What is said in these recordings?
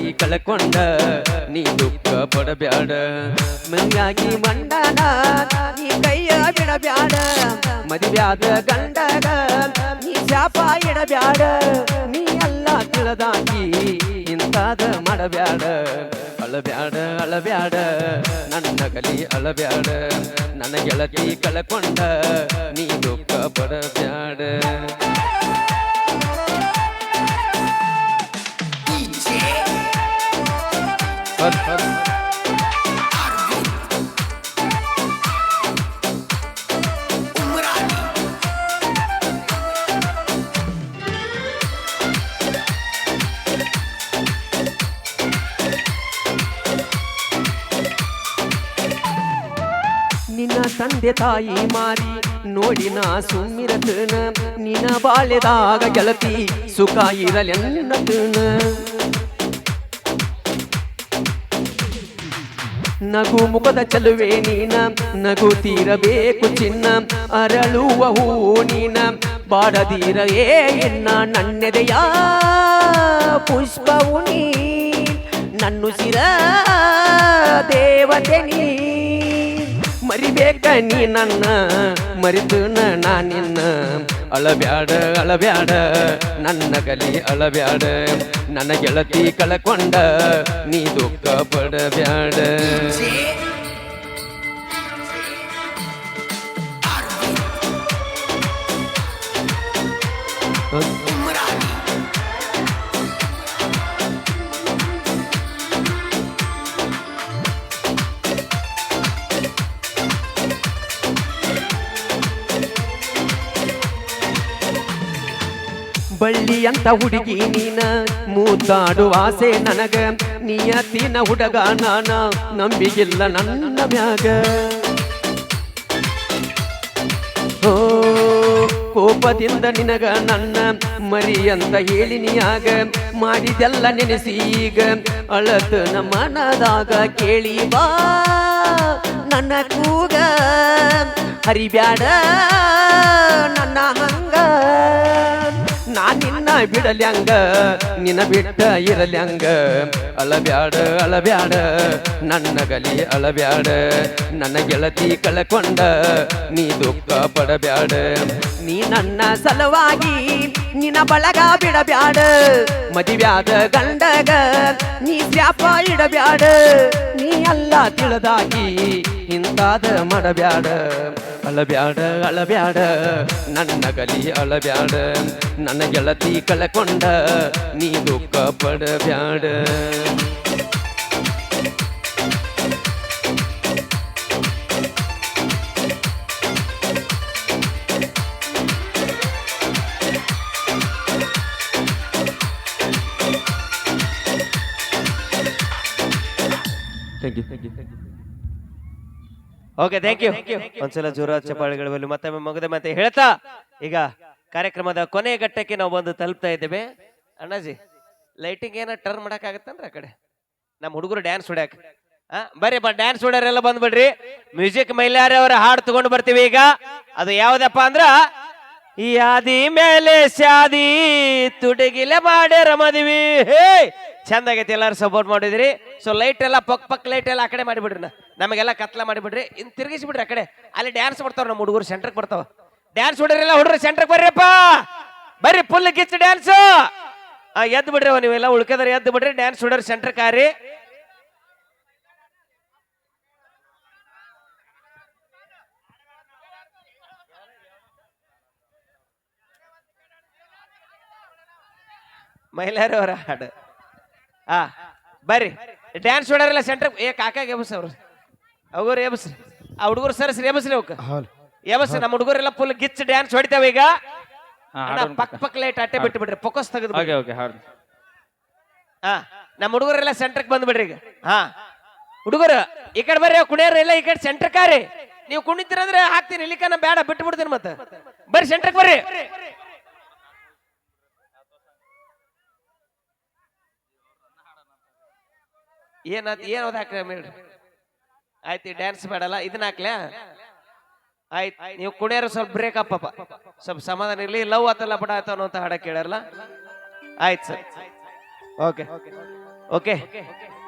ಗೆಳತಿ ಕಳ್ಕೊಂಡ ನೀ ದುಃಖ ಪಡಬ್ಯಾಡ. ಮಂಗಾಗಿ ಮಂಡನ, ನೀ ಕೈಯ ಬಿಡಬ್ಯಾಡ. ಮದುವ್ಯಾದ ಗಂಡಗ ನೀ ಶಾಪ ಇಡಬ್ಯಾಡ. ನೀ ಎಲ್ಲ ತಿಳಿದಾಕಿ ಇಂತಾದ ಮಾಡಬ್ಯಾಡ. ಅಳಬ್ಯಾಡ ಅಳಬ್ಯಾಡ, ನನ್ನ ಕಲಿ ಅಳಬ್ಯಾಡ. ನನ್ನ ಗೆಳತಿ ಕಳ್ಕೊಂಡ ನೀ ದುಃಖ ಪಡಬ್ಯಾಡ. ನಿನ್ನ ತಂದೆ ತಾಯಿ ಮಾರಿ ನೋಡಿ ನಾ ಸುಮ್ಮಿರತನ ನಿನ್ನ ಬಾಳೆದಾಗ ಗೆಳತಿ ಸುಖ ಇರಲೆನ್ನತನ ನಗು ಮುಖದ ಚಲುವೆ ನೀನ, ನಗು ತೀರಬೇಕು ಚಿನ್ನ, ಅರಳುವ ಹೂ ನೀನ. ಬಾಡದೀರ ಏ ಎನ್ನ ನನ್ನೆದೆಯ? ಪುಷ್ಪವು ನೀ ನನ್ನುಸಿರ ದೇವತೆ ನೀ. ಮರಿಬೇಕ ನೀ ನನ್ನ, ಮರಿದು ನಾ ನಿನ್ನ. ಅಳಬ್ಯಾಡ ಅಳಬ್ಯಾಡ, ನನ್ನ ಕಲಿ ಅಳಬ್ಯಾಡ. ನನ್ನ ಗೆಳತಿ ಕಳಕೊಂಡ, ನೀ ದುಃಖ ಪಡಬ್ಯಾಡ. ಬಳ್ಳಿ ಅಂತ ಹುಡುಗಿ ನೀನ. ಮೂತಾಡುವ ಆಸೆ ನನಗ. ನಿಯತಿನ ಹುಡುಗ ನಾನ. ನಂಬಿಗಿಲ್ಲ ನನ್ನ ಮ್ಯಾಗ. ಓ ಕೋಪದಿಂದ ನಿನಗ ನನ್ನ ಮರಿ ಅಂತ ಹೇಳಿನಿಯಾಗ ಮಾಡಿದೆಲ್ಲ ನೆನೆಸಿ ಈಗ. ಅಳತ ಮನದಾಗ ಕೇಳಿ ಬಾ. ನನ್ನ ಕೂಗ ಹರಿಬ್ಯಾಡ. ನನ್ನ ಹಂಗ. ನಾ ನಿನ್ನ ಬಿಡಲ್ಯಾಂಗ, ನಿನ್ನ ಬಿಟ್ಟ ಇರಲ್ಯಂಗ. ಅಳಬ್ಯಾಡ ಅಳಬ್ಯಾಡ, ನನ್ನ ಗಲಿ ಅಳಬ್ಯಾಡ. ನನ್ನ ಗೆಳತಿ ಕಳಕೊಂಡ, ನೀ ದುಃಖ ಪಡಬ್ಯಾಡ. ನೀ ನನ್ನ ಸಲುವಾಗಿ, ನಿನ್ನ ಬಳಗ ಬಿಡಬ್ಯಾಡ. ಮದಿವ್ಯಾದ ಗಂಡಗ, ನೀ ಶಾಪ ಇಡಬ್ಯಾಡ. ನೀ ಎಲ್ಲ ತಿಳಿದಾಗಿ ಇಂತಾದ ಮಾಡಬ್ಯಾಡ. ಅಳಬ್ಯಾಡ ಅಳಬ್ಯಾಡ ನನ್ನ ಗಲಿ ಅಳಬ್ಯಾಡ, ನನ್ನ ಗೆಳತಿ ಕಳಕೊಂಡ ನೀ ದುಃಖ ಪಡಬ್ಯಾಡ Thank you. Thank you. Thank you okay thank you ಒಂದ್ಸಲ ಜೋರ ಚಪ್ಪಾಳಿಗಳ ಮೇಲೆ ಮತ್ತೊಮ್ಮೆ ಮಗದ ಮತ್ತೆ ಹೇಳ್ತಾ ಈಗ ಕಾರ್ಯಕ್ರಮದ ಕೊನೆಯ ಘಟ್ಟಕ್ಕೆ ನಾವು ಬಂದು ತಲುಪ್ತಾ ಇದ್ದೇವೆ. ಅಣ್ಣಾಜಿ ಲೈಟಿಂಗ್ ಏನ ಟರ್ನ್ ಮಾಡಕ್ ಆಗತ್ತಂದ್ರ ಆ ಕಡೆ? ನಮ್ಮ ಹುಡುಗರು ಡ್ಯಾನ್ಸ್ ಹೊಡ್ಯಾಕ. ಆ ಬರ್ರಿ ಬ ಡ್ಯಾನ್ಸ್ ಹೊಡ್ಯಾರೆಲ್ಲ ಬಂದ್ಬಿಡ್ರಿ. ಮ್ಯೂಸಿಕ್ ಮೈಲಾರಿ ಅವರ ಹಾಡು ತಗೊಂಡು ಬರ್ತೀವಿ ಈಗ. ಅದು ಯಾವ್ದಪ್ಪ ಅಂದ್ರ ಈ ಆದಿ ಮೇಲೆ ಶಾದಿ ತುಡುಗಿಲೆ ಮಾಡ್ಯಾರ ಮದ್ವಿ. ಹೇ ಚಂದ ಆಗೈತಿ, ಎಲ್ಲರೂ ಸಪೋರ್ಟ್ ಮಾಡಿದ್ರಿ. ಸೊ ಲೈಟ್ ಎಲ್ಲ ಪಕ್ ಪಕ್ ಲೈಟ್ ಎಲ್ಲ ಆ ಕಡೆ ಮಾಡಿಬಿಡ್ರಿ ನಮಗೆಲ್ಲ ಕತ್ಲ ಮಾಡಿಬಿಡ್ರಿ. ಇನ್ ತಿರುಗಿಸಿಬಿಡ್ರಿ ಆ ಕಡೆ. ಅಲ್ಲಿ ಡ್ಯಾನ್ಸ್ ಮಾಡ್ತಾವ ನಮ್ಮ ಹುಡುಗರು ಸೆಂಟ್ರಿಗೆ ಬರ್ತಾವ. ಡ್ಯಾನ್ಸ್ ಹೊಡ್ರಿಲ್ಲ ಹುಡುಗ್ರು ಸೆಂಟ್ರಿಗೆ ಬರ್ರಿಪ್ಪ! ಬರ್ರಿ ಫುಲ್ ಗಿಚ್ ಡ್ಯಾನ್ಸ್ ಎದ್ದು ಬಿಡ್ರಿ ನೀವೆಲ್ಲ ಉಳ್ಕದ್ರೆ ಎದ್ದು ಬಿಡ್ರಿ. ಡ್ಯಾನ್ಸ್ ಹೊಡ್ರಿ ಸೆಂಟ್ರ್ ಕಾರಿ. ಮಹಿಳೆಯರವರ ಹಾಡು. ಆ ಬರ್ರಿ. ಡ್ಯಾನ್ಸ್ ಹೊಡ್ಯಾರಲ್ಲ ಸೆಂಟರ್ ಏ ಕಾಕಾಗ ಎಬಸ್ ಅವ್ರು. ಅವ್ರು ಎಬಸ್ರಿ ಆ ಹುಡುಗರು ಸರಸ್ರಿ ಎಬಸ್ರಿ ಅವಕ್ಕ ಎಬಸ್ ನಮ್ಮ ಹುಡುಗರೆಲ್ಲ ಫುಲ್ ಗಿಚ್ ಡ್ಯಾನ್ಸ್ ಹೊಡಿತಾವ ಈಗ. ಪಕ್ ಪಕ್ ಲೈಟ್ ಅಟ್ಟೆ ಬಿಟ್ಟು ಬಿಡ್ರಿ ಫೋಕಸ್ ತೆಗೆದು ಓಕೆ ಓಕೆ ಹಾಡು. ಹಾ ನಮ್ಮ ಹುಡುಗರೆಲ್ಲ ಸೆಂಟ್ರಕ್ ಬಂದ್ಬಿಡ್ರಿ ಈಗ. ಹಾ. ಹುಡುಗರು ಈ ಕಡೆ ಬರ್ರಿ ಕುಣಿಯರ್ ಎಲ್ಲ ಈ ಕಡೆ ಸೆಂಟರ್ ಕಾರಿ. ನೀವು ಕುಣಿತೀರಂದ್ರೆ ಹಾಕ್ತೀನಿ ಇಲ್ಲಿಕನ ಬೇಡ ಬಿಟ್ಟು ಬಿಡ್ತೀನಿ ಮತ್ತೆ. ಬರ್ರಿ ಸೆಂಟರ್ ಬರ್ರಿ. ಏನಾತ್ ಏನು ಓದ್ ಹಾಕ್ರಿ ಮೇಡ್ರಿ ಆಯ್ತು ಡ್ಯಾನ್ಸ್ ಬೇಡಲ್ಲ ಇದನ್ನ ಹಾಕ್ಲ್ಯಾ ಆಯ್ತು, ನೀವು ಕುಣಿಯರು ಸ್ವಲ್ಪ ಬ್ರೇಕ್ ಅಪ್ಪ. ಸ್ವಲ್ಪ ಸಮಾಧಾನ ಇರಲಿ. ಲವ್ ಆತಲ್ಲ ಬಡ ಆಯ್ತು ಅನ್ನೋ ಹಾಡ ಕೇಳಾರಲ್ಲ ಆಯ್ತು ಸರ್. ಓಕೆ ಓಕೆ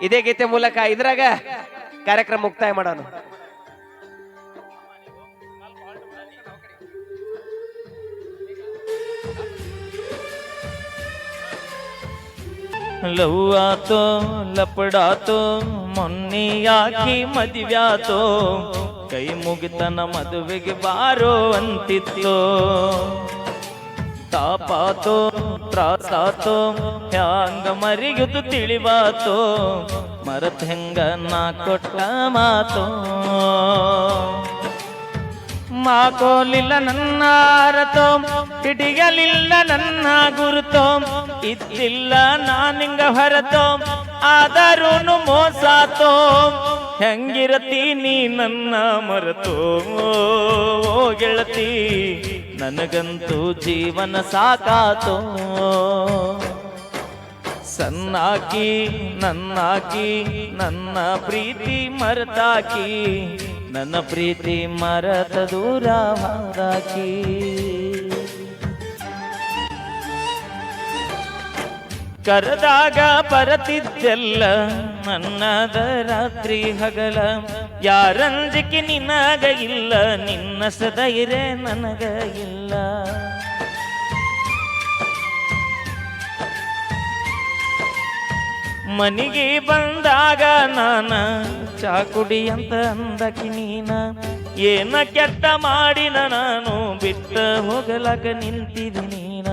ಇದೇ ಗೀತೆ ಮೂಲಕ ಇದ್ರಾಗ ಕಾರ್ಯಕ್ರಮ ಮುಕ್ತಾಯ ಮಾಡೋಣ. ಲವ್ ಲಪಡಾತೋ ಲಪಡಾತೋ ಮೊನ್ನೆಯಾಕಿ ಮದುವ್ಯಾತೋ, ಕೈ ಮುಗಿತನ ಮದುವೆಗೆ ಬಾರೋ ಅಂತಿತ್ತು. ತಾಪಾತೋ, ತ್ರಾಸಾತೋ, ಹ್ಯಾಂಗ ಮರಿಗುದು ತಿಳಿವಾತೋ, ಮರತ್ ಹೆಂಗ ನಾ ಕೊಟ್ಟ ಮಾತೋ. ಮಾಕೋಲಿಲ್ಲ ನನ್ನ ಅರತೋ ಹಿಡಿಯಲಿಲ್ಲ ನನ್ನ ಗುರುತೋ, ಇದ್ದಿಲ್ಲ ನಾನಿಂಗ ಹೊರತೋ, ಆದರೂನು ಮೋಸಾತೋ. ನೀ ನನ್ನ ಮರೆತೋ? ಗೆಳತಿ, ನನಗಂತೂ ಜೀವನ ಸಾಕಾತೋ. ಸನ್ನಾಕಿ, ನನ್ನಾಕಿ, ನನ್ನ ಪ್ರೀತಿ ಮರತಾಕಿ. ನನ್ನ ಪ್ರೀತಿ ಮರತ ದೂರ ಕರದಾಗ ಕರೆದಾಗ ಬರತಿದ್ದೆಲ್ಲ ನನ್ನದ ರಾತ್ರಿ ಹಗಲ. ಯಾರಂಜಿಕೆ ನಿನಗ ಇಲ್ಲ, ನಿನ್ನ ಸದೈರೆ ನನಗ ಇಲ್ಲ. ಮನಿಗೆ ಬಂದಾಗ ನಾನ ಚಾಕುಡಿ ಅಂತ ಅಂದಕಿ ನೀನ, ಏನ ಕೆಟ್ಟ ಮಾಡಿನ ನಾನು ಬಿಟ್ಟ ಹೋಗಲಕ ನಿಂತಿದಿ ನೀನ.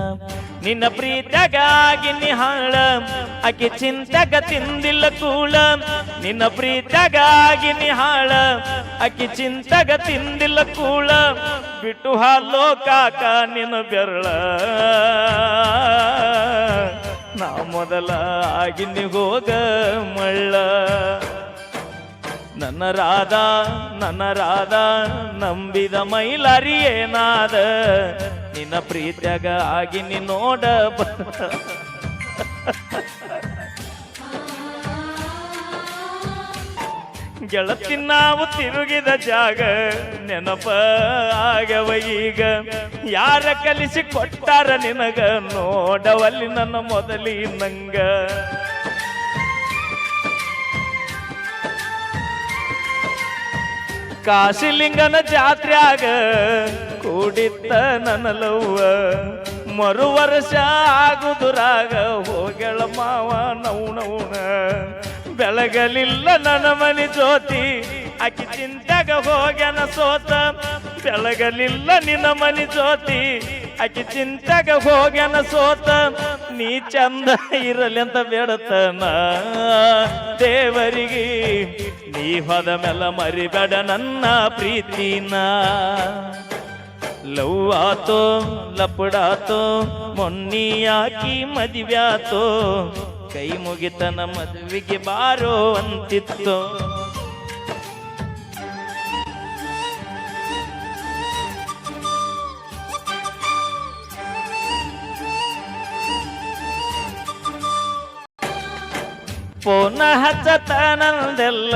ನಿನ್ನ ಪ್ರೀತಗಾಗಿ ನಿಹಾಳ, ಆಕೆ ಚಿಂತೆಗ ತಿಂದಿಲ್ಲ ಕೂಳ. ನಿನ್ನ ಪ್ರೀತಗಾಗಿ ನಿಹಾಳ, ಆಕೆ ಚಿಂತೆಗ ತಿಂದಿಲ್ಲ ಕೂಳ. ಬಿಟ್ಟು ಹಾಲೋ ಕಾಕ ನಿನ್ನ ಬೆರಳ. ನಾ ಮೊದಲ ಆಗಿನಿ ಹೋಗ ಮಳ್ಳ. ನನ್ನ ರಾಧ ನನ್ನ ರಾಧ, ನಂಬಿದ ಮೈಲಾರಿ ನಿನ್ನ ಪ್ರೀತ್ಯಾಗ ಆಗಿನಿ ನೋಡ ಗೆಳತಿನ್ನಾವು ಗೆಳತಿ ನಾವು ತಿರುಗಿದ ಜಾಗ ನೆನಪ ಆಗವ ಈಗ. ಯಾರ ಕಲಿಸಿ ಕೊಟ್ಟಾರ ನಿನಗ? ನೋಡವಲ್ಲಿ ನನ್ನ ಮೊದಲಿ ನಂಗ ಕಾಶಿಲಿಂಗನ ಜಾತ್ರ್ಯಾಗ ಕೂಡಿತ್ತ ನನ್ನ ಲವ್ವ ಮರು ವರ್ಷ ಆಗುದುರಾಗ ಹೋಗಳ ಮಾವ ನೌನೌನ. ಬೆಳಗಲಿಲ್ಲ ನನ್ನ ಮನಿ ಜ್ಯೋತಿ ಅಕ್ಕಿ ಚಿಂತೆಗ ಹೋಗ್ಯಾನ ಸೋತ. ಬೆಳಗಲಿಲ್ಲ ನಿನ್ನ ಮನಿ ಜ್ಯೋತಿ ಅಕ್ಕಿ ಚಿಂತೆಗ ಹೋಗ್ಯಾನ ಸೋತ. ನೀ ಚಂದ ಇರಲಿ ಅಂತ ಬೇಡತನ ದೇವರಿಗೆ ನೀ ಹೊದ ಮೇಲೆ ಮರಿಬೇಡ ನನ್ನ ಪ್ರೀತಿನ. ಲವ್ ಆತೋ ಲಪಡಾತೋ ಮೊನ್ನಿಯಾಕಿ ಆತೋ. ಕೈ ಮುಗಿತನ ಮದುವೆಗೆ ಬಾರೋ ಅಂತಿತ್ತು. ಹಚ್ಚತನಂದೆಲ್ಲ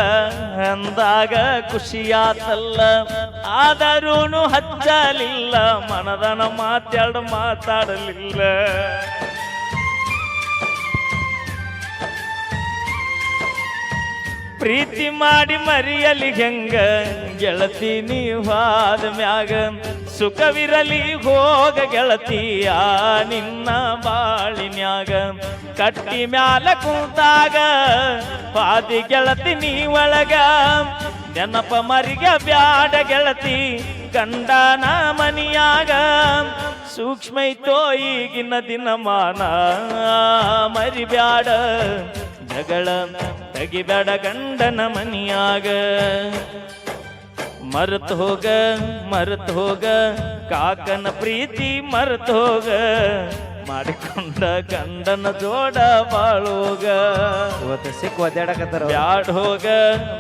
ಅಂದಾಗ ಖುಷಿಯಾತಲ್ಲ. ಆದರೂನು ಹಚ್ಚಲಿಲ್ಲ, ಮನದನ ಮಾತಾಡ ಮಾತಾಡಲಿಲ್ಲ. ಪ್ರೀತಿ ಮಾಡಿ ಮರಿಯಲಿ ಹೆಂಗ, ಗೆಳತಿ ನೀವಾದ ಮ್ಯಾಗ. ಸುಖವಿರಲಿ ಹೋಗ ಗೆಳತಿಯ ನಿನ್ನ ಬಾಳಿನ್ಯಾಗ. ಕಟ್ಟಿ ಮ್ಯಾಲ ಕುಂತಾಗ ಪಾದಿ ಗೆಳತಿ ನೀ ಒಳಗ ನೆನಪ ಮರಿಗ ಬ್ಯಾಡ ಗೆಳತಿ, ಗಂಡನ ಮನಿಯಾಗ. ಸೂಕ್ಷ್ಮ ಐತೋ ಈಗಿನ ದಿನಮಾನ, ಮರಿಬ್ಯಾಡ. ಜಗಳ ತೆಗಿಬೇಡ ಗಂಡನ ಮನಿಯಾಗ. ಮರತ್ ಹೋಗ ಮರತ್ ಹೋಗ, ಕಾಕನ ಪ್ರೀತಿ ಮರತ್ ಹೋಗ. ಮಾಡಿಕೊಂಡ ಗಂಡನ ಜೋಡ ಬಾಳೋಗ. ಇವತ್ತು ಸಿಕ್ ಒದ್ದಾಡಕತ್ತಾರ. ಬ್ಯಾಡ್ ಹೋಗ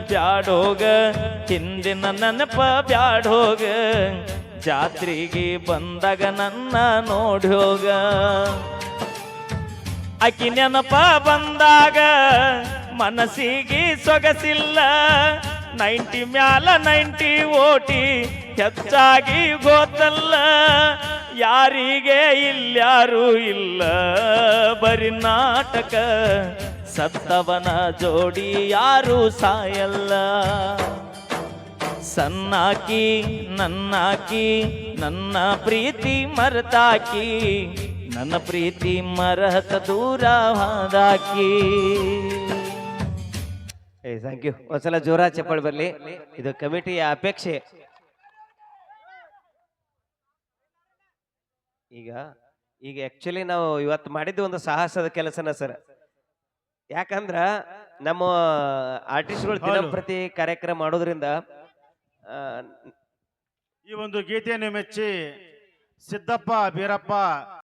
ಬ್ಯಾಡ್ ಹೋಗ ಹಿಂದಿನ ನೆನಪ ಬ್ಯಾಡ್ ಹೋಗ. ಜಾತ್ರೆಗೆ ಬಂದಾಗ ನನ್ನ ನೋಡಿ ಹೋಗ. ಅಕ್ಕಿ ನೆನಪ ಬಂದಾಗ ಮನಸ್ಸಿಗೆ ಸೊಗಸಿಲ್ಲ. ನೈಂಟಿ ಮ್ಯಾಲ ನೈಂಟಿ ಓಟಿ ಹೆಚ್ಚಾಗಿ ಗೊತ್ತಲ್ಲ. ಯಾರಿಗೆ ಇಲ್ಯಾರು ಇಲ್ಲ. ಬರಿ ನಾಟಕ, ಸತ್ತವನ ಜೋಡಿ ಯಾರು ಸಾಯಲ್ಲ. ಸನ್ನಾಕಿ, ನನ್ನಾಕಿ, ನನ್ನ ಪ್ರೀತಿ ಮರತಾಕಿ, ನನ್ನ ಪ್ರೀತಿ ಮರಹತ ದೂರ ಹಾದಾಕಿ. ಏ ಥ್ಯಾಂಕ್ ಯು ಒಂದ್ಸಲ ಜೋರ ಚಪ್ಪಾಳೆ ಬರ್ಲಿ. ಇದು ಕಮಿಟಿಯ ಅಪೇಕ್ಷೆ. ಈಗ ಈಗ ಆಕ್ಚುಲಿ ನಾವು ಇವತ್ತು ಮಾಡಿದ್ದು ಒಂದು ಸಾಹಸದ ಕೆಲಸನ ಸರ್. ಯಾಕಂದ್ರ ನಮ್ಮ ಆರ್ಟಿಸ್ಟ್ಗಳು ದಿನ ದಿನಂಪ್ರತಿ ಕಾರ್ಯಕ್ರಮ ಮಾಡೋದ್ರಿಂದ ಆ, ಈ ಒಂದು ಗೀತೆಯನ್ನು ಮೆಚ್ಚಿ ಸಿದ್ದಪ್ಪ ಬೀರಪ್ಪ